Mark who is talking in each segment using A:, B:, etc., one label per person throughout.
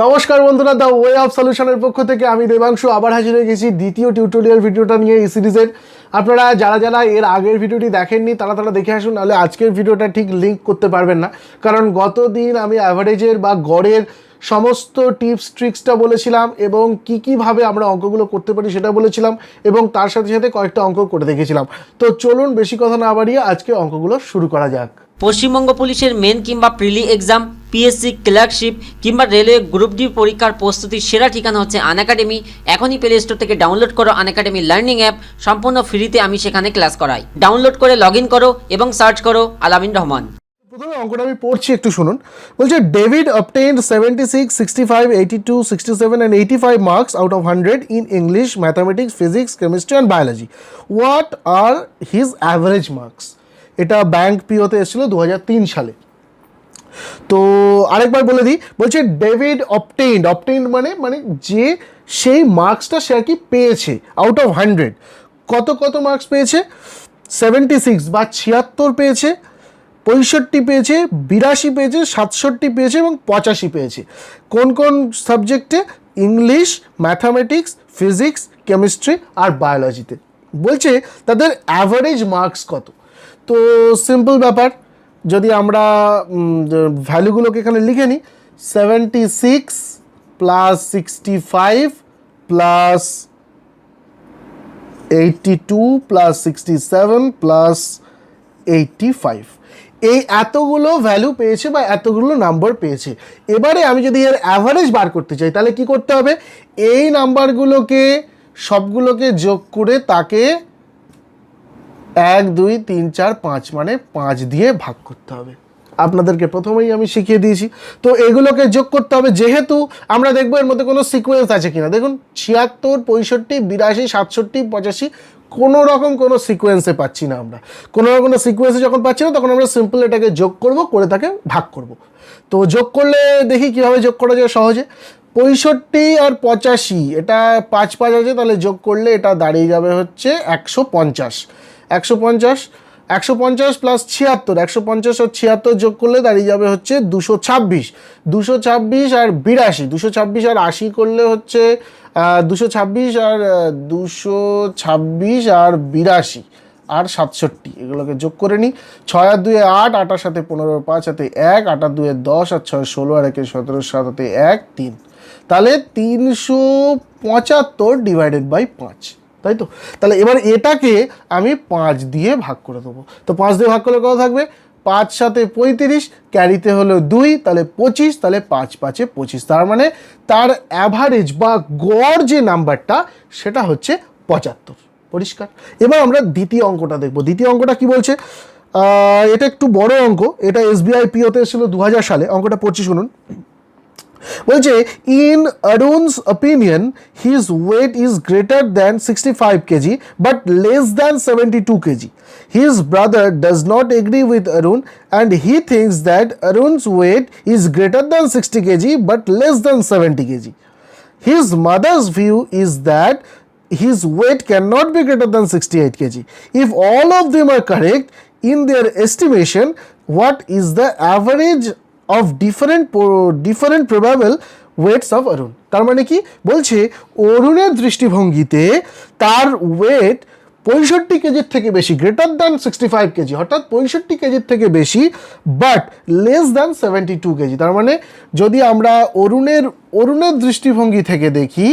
A: নমস্কার বন্ধুরা the way of সলিউশনের পক্ষ থেকে আমি দেবাংশু আবার হাজির হয়ে গেছি দ্বিতীয় টিউটোরিয়াল ভিডিওটা নিয়ে এই সিরিজের আপনারা যারা যারা এর আগের ভিডিওটি দেখেননি তারা তারা দেখে আসুন নাহলে আজকের ভিডিওটা ঠিক লিঙ্ক করতে পারবেন না কারণ গত দিন আমি অ্যাভারেজের বা গড়ের সমস্ত টিপস ট্রিক্সটা বলেছিলাম এবং কি কিভাবে আমরা অঙ্কগুলো করতে পারি সেটা বলেছিলাম এবং তার সাথে সাথে কয়েকটা অঙ্ক করে দেখেছিলাম তো চলুন বেশি কথা না বাড়িয়ে আজকে অঙ্কগুলো শুরু করা যাক পশ্চিমবঙ্গ পুলিশের মেন কিংবা প্রিলি এক্সাম পিএসসি ক্লার্কশিপ কিংবা রেলওয়ে গ্রুপ ডি পরীক্ষার প্রস্তুতির সেরা ঠিকানা হচ্ছে আন একাডেমি এখনই প্লে স্টোর থেকে ডাউনলোড করো আন একাডেমি লার্নিং অ্যাপ সম্পূর্ণ ফ্রিতে আমি সেখানে ক্লাস করাই ডাউনলোড করে লগ করো এবং সার্চ করো আলামিন রহমান প্রথমে অঙ্কটা আমি পড়ছি একটু শুনুন বলছে David obtained seventy six sixty five eighty two sixty seven and eighty five marks out of hundred in English mathematics physics chemistry and biology what are his average marks এটা ব্যাঙ্ক পিওতে এসেছিলো দু সালে তো আরেকবার বলে দিই বলছে ডেভিড অপটেন্ড অপটেন্ড মানে মানে যে সেই মার্কসটা সে আর কি পেয়েছে আউট অফ হান্ড্রেড কত কত মার্কস পেয়েছে সেভেন্টি সিক্স বা ছিয়াত্তর পেয়েছে পঁয়ষট্টি পেয়েছে বিরাশি পেয়েছে সাতষট্টি পেয়েছে এবং পঁচাশি পেয়েছে কোন কোন সাবজেক্টে ইংলিশ ম্যাথামেটিক্স ফিজিক্স কেমিস্ট্রি আর বায়োলজিতে বলছে তাদের অ্যাভারেজ মার্কস কত তো সিম্পল ব্যাপার যদি আমরা ভ্যালুগুলোকে এখানে লিখে নিই seventy six plus sixty five plus eighty two plus sixty seven plus eighty five এই এতগুলো ভ্যালু পেয়েছে বা এতগুলো নাম্বার পেয়েছে এবারে আমি যদি এর অ্যাভারেজ বার করতে চাই তাহলে কি করতে হবে এই নাম্বারগুলোকে সবগুলোকে যোগ করে তাকে এক দুই তিন চার পাঁচ মানে পাঁচ দিয়ে ভাগ করতে হবে আপনাদেরকে প্রথমেই আমি শিখিয়ে দিয়েছি তো এগুলোকে যোগ করতে হবে যেহেতু আমরা দেখবো এর মধ্যে কোনো সিকোয়েন্স আছে কিনা দেখুন ছিয়াত্তর পঁয়ষট্টি বিরাশি সাতষট্টি পঁচাশি কোনো রকম কোনো সিকোয়েন্সে পাচ্ছি না আমরা কোনো রকম কোনো সিকোয়েন্সে যখন পাচ্ছি না তখন আমরা সিম্পল এটাকে যোগ করব করে তাকে ভাগ করব তো যোগ করলে দেখি কিভাবে যোগ করা যায় সহজে পঁয়ষট্টি আর পঁচাশি এটা পাঁচ পাঁচ আছে তাহলে যোগ করলে এটা দাঁড়িয়ে যাবে হচ্ছে একশো পঞ্চাশ একশো পঞ্চাশ একশো পঞ্চাশ প্লাস ছিয়াত্তর একশো পঞ্চাশ আর ছিয়াত্তর যোগ করলে দাঁড়িয়ে যাবে হচ্ছে দুশো ছাব্বিশ দুশো ছাব্বিশ আর বিরাশি দুশো ছাব্বিশ আর আশি করলে হচ্ছে দুশো ছাব্বিশ আর দুশো ছাব্বিশ আর বিরাশি আর সাতষট্টি এগুলোকে যোগ করে নিই ছয় আর দুয়ে আট আটার সাথে পনেরো পাঁচ হাতে এক আটার দুয়ে দশ আর ছয় ষোলো আর একে সতেরো সাত হাতে এক তিন তাহলে তিনশো পঁচাত্তর ডিভাইডেড বাই পাঁচ তাই তো তাহলে এবার এটাকে আমি পাঁচ দিয়ে ভাগ করে দেবো তো পাঁচ দিয়ে ভাগ করলে কত থাকবে পাঁচ সাথে পঁয়ত্রিশ ক্যারিতে হলো দুই তাহলে পঁচিশ তাহলে পাঁচ পাঁচে পঁচিশ তার মানে তার অ্যাভারেজ বা গড় যে নাম্বারটা সেটা হচ্ছে পঁচাত্তর পরিষ্কার এবার আমরা দ্বিতীয় অঙ্কটা দেখব দ্বিতীয় অঙ্কটা কি বলছে এটা একটু বড় অঙ্ক এটা এসবিআই পিওতে এসেছিলো দু সালে অঙ্কটা পঁচিশ শুনুন Well, Jay, in Arun's opinion, his weight is greater than 65 kg but less than 72 kg. His brother does not agree with Arun and he thinks that Arun's weight is greater than 60 kg but less than 70 kg. His mother's view is that his weight cannot be greater than 68 kg. If all of them are correct in their estimation, what is the average of different different probable weights of Arun তার মানে কি বলছে অরুণের দৃষ্টিভঙ্গিতে তার wait পঁয়ষট্টি কেজির থেকে বেশি greater than sixty five kg অর্থাৎ পঁয়ষট্টি কেজির থেকে বেশি but less than seventy two kg তার মানে যদি আমরা অরুণের অরুণের দৃষ্টিভঙ্গি থেকে দেখি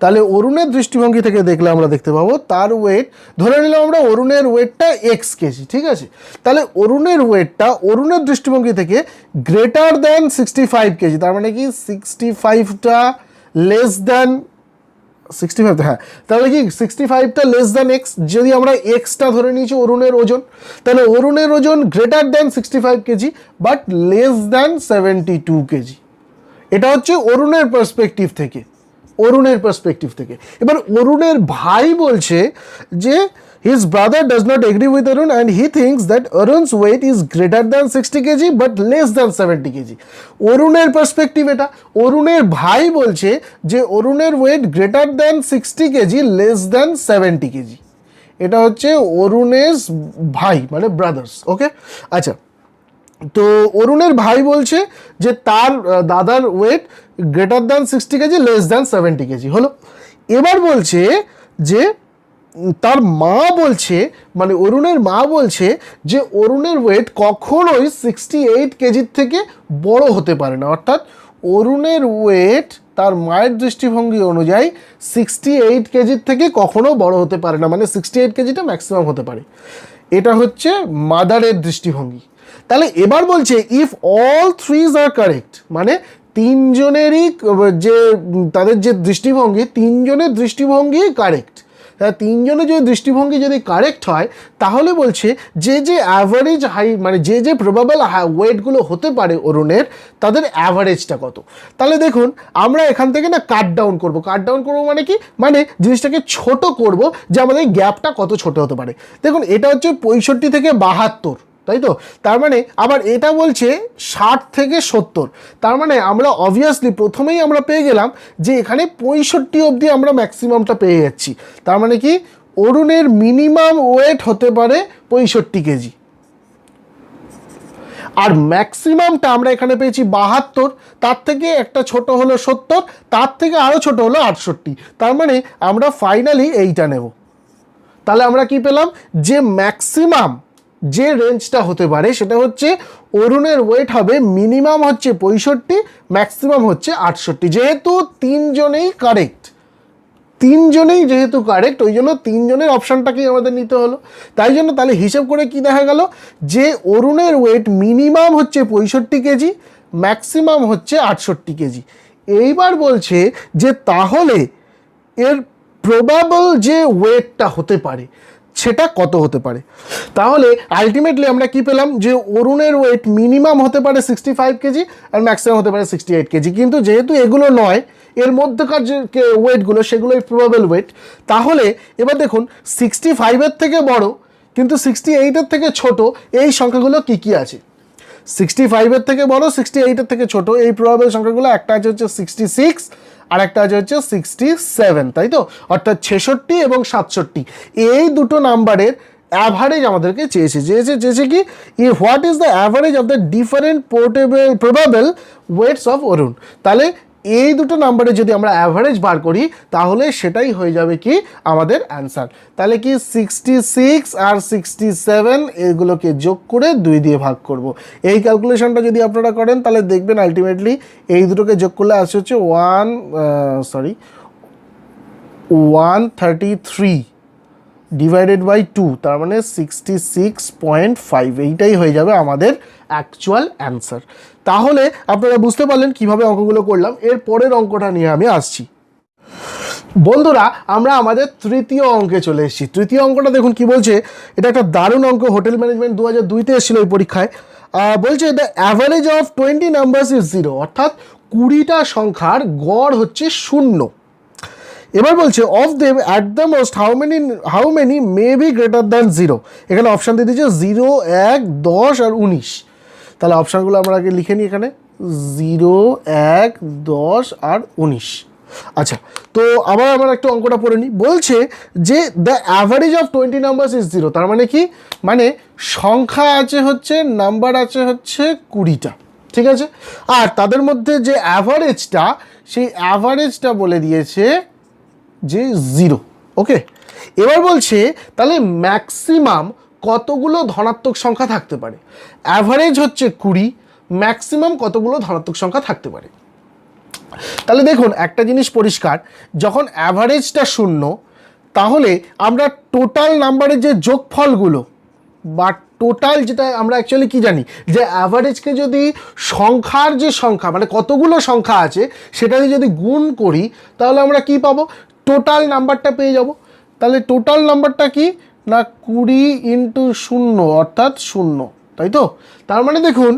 A: তাহলে অরুণের দৃষ্টিভঙ্গি থেকে দেখলে আমরা দেখতে পাবো তার ওয়েট ধরে নিলাম আমরা অরুণের ওয়েটটা এক্স কেজি ঠিক আছে তাহলে অরুণের ওয়েটটা অরুণের দৃষ্টিভঙ্গি থেকে greater than sixty five KG তার মানে কি সিক্সটি ফাইভটা লেস দ্যান সিক্সটি ফাইভ হ্যাঁ তাহলে কি সিক্সটি ফাইভটা লেস দ্যান এক্স যদি আমরা এক্সটা ধরে নিয়েছি অরুণের ওজন তাহলে অরুণের ওজন greater than sixty five kg but less than seventy two kg এটা হচ্ছে অরুণের পার্সপেক্টিভ থেকে অরুণের পার্সপেক্টিভ থেকে এবার অরুণের ভাই বলছে যে his brother does not agree with Arun and he thinks that Arun's weight is greater than sixty kg but less than seventy kg অরুণের পার্সপেক্টিভ এটা অরুণের ভাই বলছে যে অরুণের weight greater than sixty kg less than seventy kg এটা হচ্ছে অরুণের ভাই মানে ব্রাদার্স ওকে আচ্ছা তো অরুণের ভাই বলছে যে তার দাদার weight greater than sixty kg less than seventy kg হলো এবার বলছে যে তার মা বলছে মানে অরুণের মা বলছে যে অরুণের ওয়েট কখনোই সিক্সটি এইট কেজির থেকে বড় হতে পারে না অর্থাৎ অরুণের ওয়েট তার মায়ের দৃষ্টিভঙ্গি অনুযায়ী সিক্সটি এইট কেজির থেকে কখনো বড় হতে পারে না মানে সিক্সটি এইট কেজিটা ম্যাক্সিমাম হতে পারে এটা হচ্ছে মাদারের দৃষ্টিভঙ্গি তাহলে এবার বলছে if all threes are correct মানে তিনজনেরই যে তাদের যে দৃষ্টিভঙ্গি তিনজনের দৃষ্টিভঙ্গি কারেক্ট তিনজনের যদি দৃষ্টিভঙ্গি যদি কারেক্ট হয় তাহলে বলছে যে যে অ্যাভারেজ হাই মানে যে যে প্রবাবল ওয়েটগুলো হতে পারে অরুণের তাদের অ্যাভারেজটা কত তাহলে দেখুন আমরা এখান থেকে না কাট ডাউন করবো কাট ডাউন করবো মানে কি মানে জিনিসটাকে ছোট করব যে আমাদের গ্যাপটা কত ছোট হতে পারে দেখুন এটা হচ্ছে পঁয়ষট্টি থেকে বাহাত্তর তাই তো তার মানে আবার এটা বলছে ষাট থেকে সত্তর তার মানে আমরা অবভিয়াসলি প্রথমেই আমরা পেয়ে গেলাম যে এখানে পঁয়ষট্টি অবধি আমরা ম্যাক্সিমামটা পেয়ে যাচ্ছি তার মানে কি অরুণের মিনিমাম ওয়েট হতে পারে পঁয়ষট্টি কেজি আর ম্যাক্সিমামটা আমরা এখানে পেয়েছি বাহাত্তর তার থেকে একটা ছোট হলো সত্তর তার থেকে আরও ছোট হলো আটষট্টি তার মানে আমরা ফাইনালি এইটা নেব তাহলে আমরা কি পেলাম যে ম্যাক্সিমাম যে রেঞ্জটা হতে পারে সেটা হচ্ছে অরুণের ওয়েট হবে মিনিমাম হচ্ছে পঁয়ষট্টি ম্যাক্সিমাম হচ্ছে আটষট্টি যেহেতু তিনজনেই কারেক্ট তিনজনেই যেহেতু কারেক্ট ওই জন্য তিনজনের অপশানটাকেই আমাদের নিতে হলো তাই জন্য তাহলে হিসেব করে কি দেখা গেল যে অরুণের ওয়েট মিনিমাম হচ্ছে পঁয়ষট্টি কেজি ম্যাক্সিমাম হচ্ছে আটষট্টি কেজি এইবার বলছে যে তাহলে এর প্রবাবল যে ওয়েটটা হতে পারে সেটা কত হতে পারে তাহলে আলটিমেটলি আমরা কি পেলাম যে অরুণের ওয়েট মিনিমাম হতে পারে সিক্সটি ফাইভ কেজি আর ম্যাক্সিমাম হতে পারে সিক্সটি এইট কেজি কিন্তু যেহেতু এগুলো নয় এর মধ্যকার যে ওয়েটগুলো সেগুলোই প্রবাবেল ওয়েট তাহলে এবার দেখুন সিক্সটি ফাইভের থেকে বড় কিন্তু সিক্সটি এইটের থেকে ছোট এই সংখ্যাগুলো কি কি আছে সিক্সটি ফাইভের থেকে বড় সিক্সটি এইটের থেকে ছোট এই প্রবাবেল সংখ্যাগুলো একটা আছে হচ্ছে সিক্সটি সিক্স আর একটা আছে হচ্ছে সিক্সটি সেভেন তাই তো অর্থাৎ ছেষট্টি এবং সাতষট্টি এই দুটো নাম্বারের অ্যাভারেজ আমাদেরকে চেয়েছে চেয়েছে চেয়েছে কি ই what is the average of the different portable probable weights of Arun তাহলে এই দুটো নাম্বারে যদি আমরা অ্যাভারেজ বার করি তাহলে সেটাই হয়ে যাবে কি আমাদের অ্যান্সার তাহলে কি সিক্সটি সিক্স আর সিক্সটি সেভেন এগুলোকে যোগ করে দুই দিয়ে ভাগ করব। এই ক্যালকুলেশনটা যদি আপনারা করেন তাহলে দেখবেন আলটিমেটলি এই দুটোকে যোগ করলে আসছে হচ্ছে one sorry one thirty three divided by two তার মানে সিক্সটি সিক্স পয়েন্ট ফাইভ এইটাই হয়ে যাবে আমাদের অ্যাকচুয়াল অ্যান্সার তাহলে আপনারা বুঝতে পারলেন কিভাবে অঙ্কগুলো করলাম এর পরের অঙ্কটা নিয়ে আমি আসছি বন্ধুরা আমরা আমাদের তৃতীয় অঙ্কে চলে এসেছি তৃতীয় অঙ্কটা দেখুন কি বলছে এটা একটা দারুণ অঙ্ক হোটেল ম্যানেজমেন্ট দু হাজার দুইতে এসেছিলো এই পরীক্ষায় বলছে the average of twenty numbers is zero অর্থাৎ কুড়িটা সংখ্যার গড় হচ্ছে শূন্য এবার বলছে of them at the most how many how many may be greater than zero এখানে অপশান দিয়ে দিয়েছে জিরো এক দশ আর উনিশ তাহলে অপশানগুলো আমরা আগে লিখে নিই এখানে জিরো এক দশ আর উনিশ আচ্ছা তো আবার আমার একটা অঙ্কটা পড়ে নিই বলছে যে the average of twenty numbers is zero তার মানে কি মানে সংখ্যা আছে হচ্ছে নাম্বার আছে হচ্ছে কুড়িটা ঠিক আছে আর তাদের মধ্যে যে অ্যাভারেজটা সেই অ্যাভারেজটা বলে দিয়েছে যে জিরো ওকে এবার বলছে তাহলে ম্যাক্সিমাম কতগুলো ধনাত্মক সংখ্যা থাকতে পারে অ্যাভারেজ হচ্ছে কুড়ি ম্যাক্সিমাম কতগুলো ধনাত্মক সংখ্যা থাকতে পারে তাহলে দেখুন একটা জিনিস পরিষ্কার যখন অ্যাভারেজটা শূন্য তাহলে আমরা টোটাল নাম্বারের যে যোগফলগুলো বা টোটাল যেটা আমরা অ্যাকচুয়ালি কি জানি যে অ্যাভারেজকে যদি সংখ্যার যে সংখ্যা মানে কতগুলো সংখ্যা আছে সেটা দিয়ে যদি গুণ করি তাহলে আমরা কি পাবো টোটাল নাম্বারটা পেয়ে যাব তাহলে টোটাল নাম্বারটা কি না কুড়ি ইন্টু শূন্য অর্থাৎ শূন্য তাই তো তার মানে দেখুন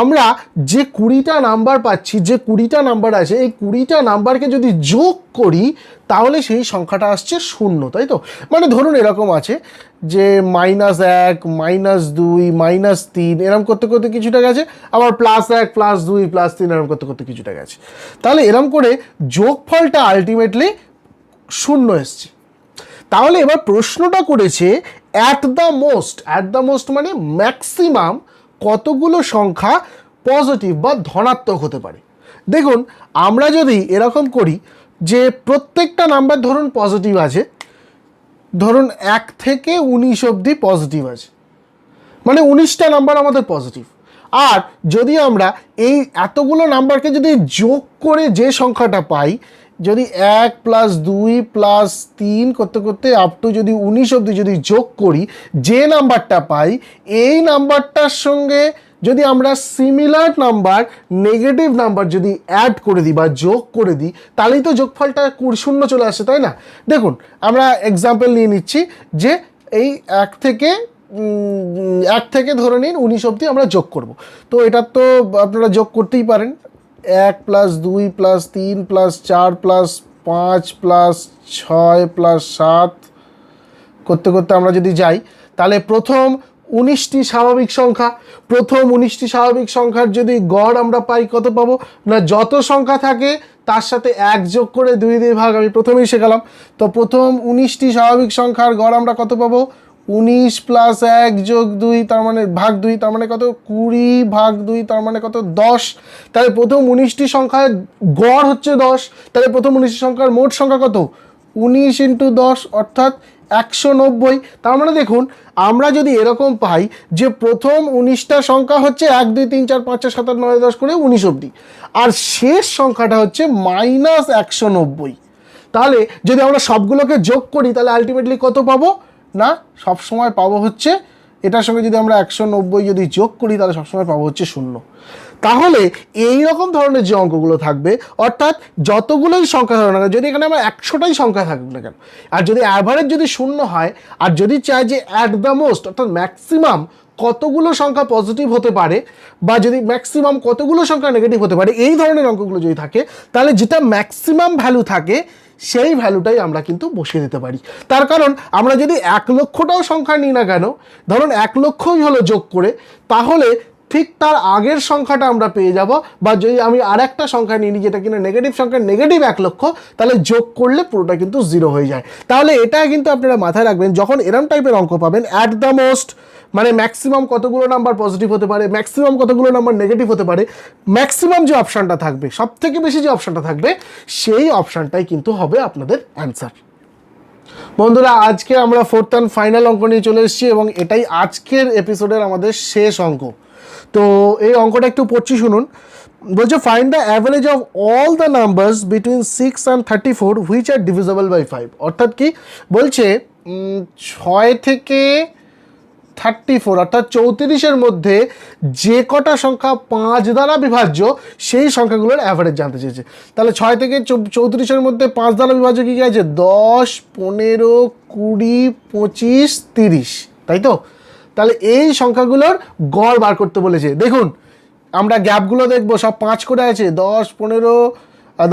A: আমরা যে কুড়িটা নাম্বার পাচ্ছি যে কুড়িটা নাম্বার আছে এই কুড়িটা নাম্বারকে যদি যোগ করি তাহলে সেই সংখ্যাটা আসছে শূন্য তাই তো মানে ধরুন এরকম আছে যে মাইনাস এক মাইনাস দুই মাইনাস তিন এরম করতে করতে কিছুটা গেছে আবার প্লাস এক প্লাস দুই প্লাস তিন এরম করতে করতে কিছুটা গেছে তাহলে এরম করে যোগফলটা আলটিমেটলি শূন্য এসছে তাহলে এবার প্রশ্নটা করেছে at the most at the most মানে ম্যাক্সিমাম কতগুলো সংখ্যা পজিটিভ বা ধনাত্মক হতে পারে দেখুন আমরা যদি এরকম করি যে প্রত্যেকটা নাম্বার ধরুন পজিটিভ আছে ধরুন এক থেকে উনিশ অবধি পজিটিভ আছে মানে উনিশটা নাম্বার আমাদের পজিটিভ আর যদি আমরা এই এতগুলো নাম্বারকে যদি যোগ করে যে সংখ্যাটা পাই যদি এক প্লাস দুই প্লাস তিন করতে করতে আপ টু যদি উনিশ অবধি যদি যোগ করি যে নাম্বারটা পাই এই নাম্বারটার সঙ্গে যদি আমরা সিমিলার নাম্বার নেগেটিভ নাম্বার যদি অ্যাড করে দিই বা যোগ করে দিই তাহলেই তো যোগফলটা শূন্য চলে আসে তাই না দেখুন আমরা এক্সাম্পল নিয়ে নিচ্ছি যে এই এক থেকে এক থেকে ধরে নিন উনিশ অবধি আমরা যোগ করব তো এটা তো আপনারা যোগ করতেই পারেন এক প্লাস দুই প্লাস তিন প্লাস চার প্লাস পাঁচ প্লাস ছয় প্লাস সাত করতে করতে আমরা যদি যাই তাহলে প্রথম উনিশটি স্বাভাবিক সংখ্যা প্রথম উনিশটি স্বাভাবিক সংখ্যার যদি গড় আমরা পাই কত পাবো না যত সংখ্যা থাকে তার সাথে এক যোগ করে দুই দিয়ে ভাগ আমি প্রথমেই শেখালাম তো প্রথম উনিশটি স্বাভাবিক সংখ্যার গড় আমরা কত পাবো উনিশ প্লাস এক যোগ দুই তার মানে ভাগ দুই তার মানে কত কুড়ি ভাগ দুই তার মানে কত দশ তাহলে প্রথম উনিশটি সংখ্যায় গড় হচ্ছে দশ তাহলে প্রথম উনিশটি সংখ্যার মোট সংখ্যা কত উনিশ ইন্টু দশ অর্থাৎ একশো নব্বই তার মানে দেখুন আমরা যদি এরকম পাই যে প্রথম উনিশটা সংখ্যা হচ্ছে এক দুই তিন চার পাঁচ ছয় সাত আট নয় দশ করে উনিশ অব্দি আর শেষ সংখ্যাটা হচ্ছে মাইনাস একশো নব্বই তাহলে যদি আমরা সবগুলোকে যোগ করি তাহলে আলটিমেটলি কত পাবো না সবসময় পাবো হচ্ছে এটার সঙ্গে যদি আমরা একশো নব্বই যদি যোগ করি তাহলে সবসময় পাবো হচ্ছে শূন্য তাহলে এই রকম ধরনের যে অঙ্কগুলো থাকবে অর্থাৎ যতগুলোই সংখ্যা থাকবে না যদি এখানে আমার একশোটাই সংখ্যা থাকবে না কেন আর যদি অ্যাভারেজ যদি শূন্য হয় আর যদি চাই যে অ্যাট দ্য মোস্ট অর্থাৎ ম্যাক্সিমাম কতগুলো সংখ্যা পজিটিভ হতে পারে বা যদি ম্যাক্সিমাম কতগুলো সংখ্যা নেগেটিভ হতে পারে এই ধরনের অঙ্কগুলো যদি থাকে তাহলে যেটা ম্যাক্সিমাম ভ্যালু থাকে সেই ভ্যালুটাই আমরা কিন্তু বসিয়ে দিতে পারি তার কারণ আমরা যদি এক লক্ষটাও সংখ্যা নিই না কেন ধরুন এক লক্ষই হলো যোগ করে তাহলে ঠিক তার আগের সংখ্যাটা আমরা পেয়ে যাব বা যদি আমি আর একটা সংখ্যা নিই যেটা কিনা নেগেটিভ সংখ্যা নেগেটিভ এক লক্ষ তাহলে যোগ করলে পুরোটা কিন্তু জিরো হয়ে যায় তাহলে এটা কিন্তু আপনারা মাথায় রাখবেন যখন এরম টাইপের অঙ্ক পাবেন অ্যাট দ্য মোস্ট মানে ম্যাক্সিমাম কতগুলো নাম্বার পজিটিভ হতে পারে ম্যাক্সিমাম কতগুলো নাম্বার নেগেটিভ হতে পারে ম্যাক্সিমাম যে অপশানটা থাকবে সব থেকে বেশি যে অপশানটা থাকবে সেই অপশানটাই কিন্তু হবে আপনাদের অ্যান্সার বন্ধুরা আজকে আমরা ফোর্থ অ্যান্ড ফাইনাল অঙ্ক নিয়ে চলে এসেছি এবং এটাই আজকের এপিসোডের আমাদের শেষ অঙ্ক তো এই অঙ্কটা একটু পড়ছি শুনুন বলছে find the average of all the numbers between six and thirty four which are divisible by five অর্থাৎ কি বলছে ছয় থেকে থার্টি ফোর অর্থাৎ চৌত্রিশের মধ্যে যে কটা সংখ্যা পাঁচ দ্বারা বিভাজ্য সেই সংখ্যাগুলোর অ্যাভারেজ জানতে চেয়েছে তাহলে ছয় থেকে চৌত্রিশের মধ্যে পাঁচ দ্বারা বিভাজ্য কী কী আছে দশ পনেরো কুড়ি পঁচিশ তিরিশ তাই তো তাহলে এই সংখ্যাগুলোর গড় বার করতে বলেছে দেখুন আমরা গ্যাপগুলো দেখবো সব পাঁচ করে আছে দশ পনেরো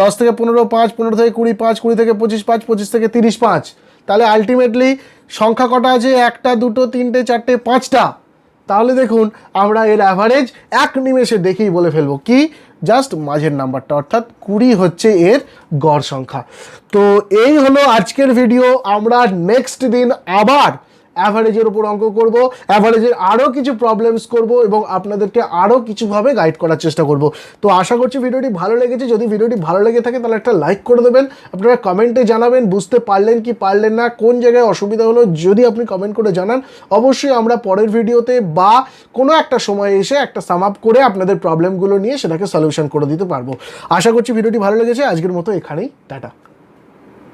A: দশ থেকে পনেরো পাঁচ পনেরো থেকে কুড়ি পাঁচ কুড়ি থেকে পঁচিশ পাঁচ পঁচিশ থেকে তিরিশ পাঁচ তাহলে আলটিমেটলি সংখ্যা কটা আছে একটা দুটো তিনটে চারটে পাঁচটা তাহলে দেখুন আমরা এর অ্যাভারেজ এক নিমেষে দেখেই বলে ফেলবো কি জাস্ট মাঝের নাম্বারটা অর্থাৎ কুড়ি হচ্ছে এর গড় সংখ্যা তো এই হলো আজকের ভিডিও আমরা নেক্সট দিন আবার অ্যাভারেজের উপর অঙ্ক করব অ্যাভারেজের আরও কিছু প্রবলেমস করব এবং আপনাদেরকে আরও কিছুভাবে গাইড করার চেষ্টা করব তো আশা করছি ভিডিওটি ভালো লেগেছে যদি ভিডিওটি ভালো লেগে থাকে তাহলে একটা লাইক করে দেবেন আপনারা কমেন্টে জানাবেন বুঝতে পারলেন কি পারলেন না কোন জায়গায় অসুবিধা হলো যদি আপনি কমেন্ট করে জানান অবশ্যই আমরা পরের ভিডিওতে বা কোনো একটা সময় এসে একটা সাম আপ করে আপনাদের প্রবলেমগুলো নিয়ে সেটাকে সলিউশন করে দিতে পারবো আশা করছি ভিডিওটি ভালো লেগেছে আজকের মতো এখানেই টাটা